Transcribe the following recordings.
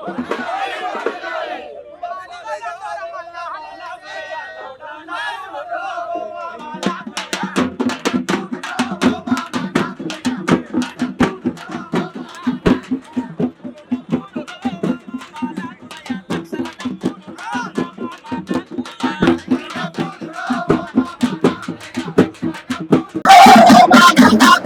Come on, come on.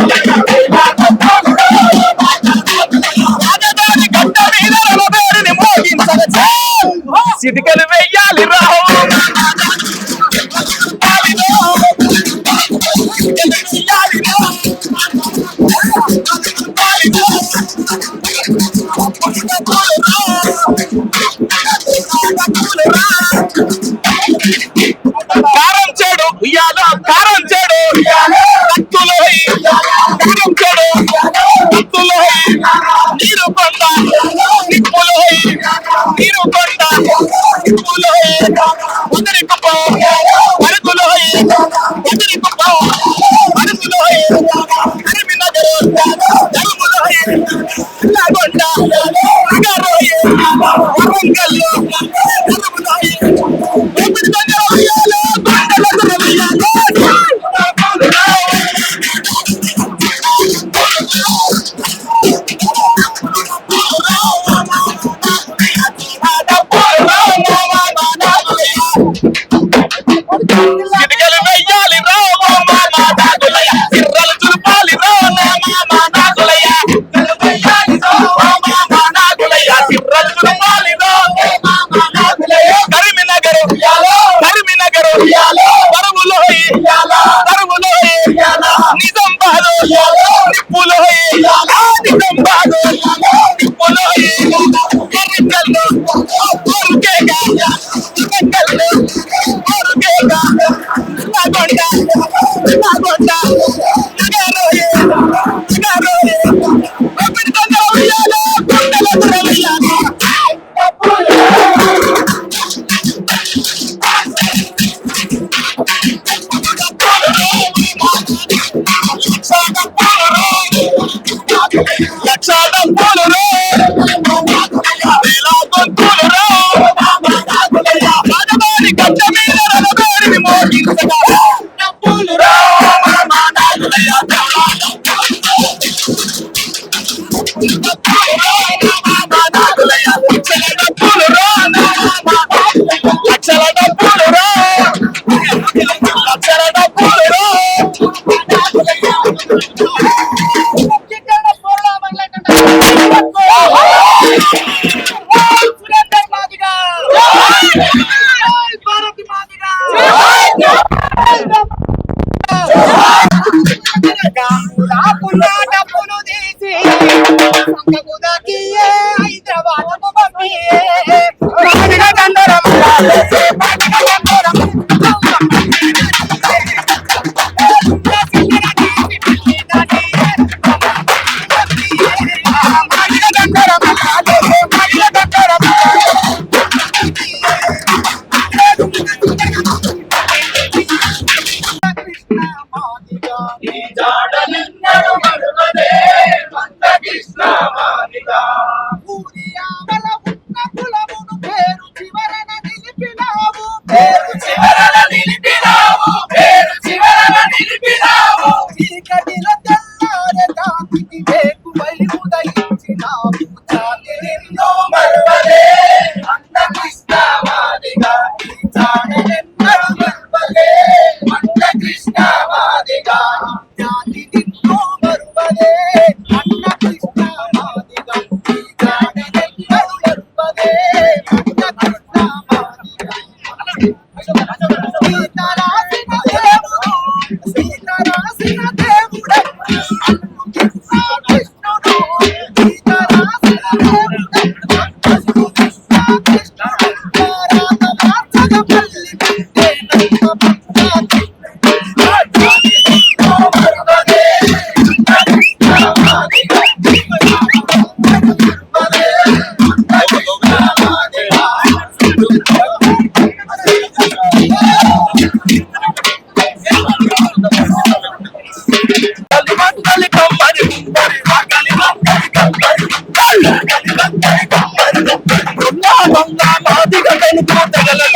చిటికలు వెయ్యాలి రావు కారం చెడు ఉయ్యాల కారం చెడు. కత్తులో కత్తులో నల్గొండ అగరోయే వరంగల్ లక్షాదం పూలురా వేలాదం పూలురా రాజబారి గడ్డ మీద రలబేరిని మోగించగా పూలురా పూలురా తందరమల్లా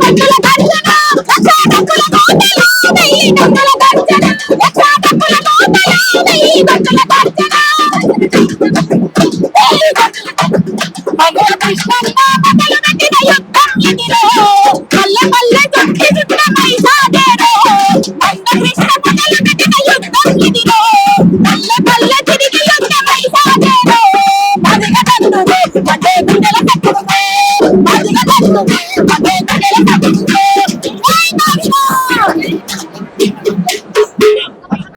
Thank you.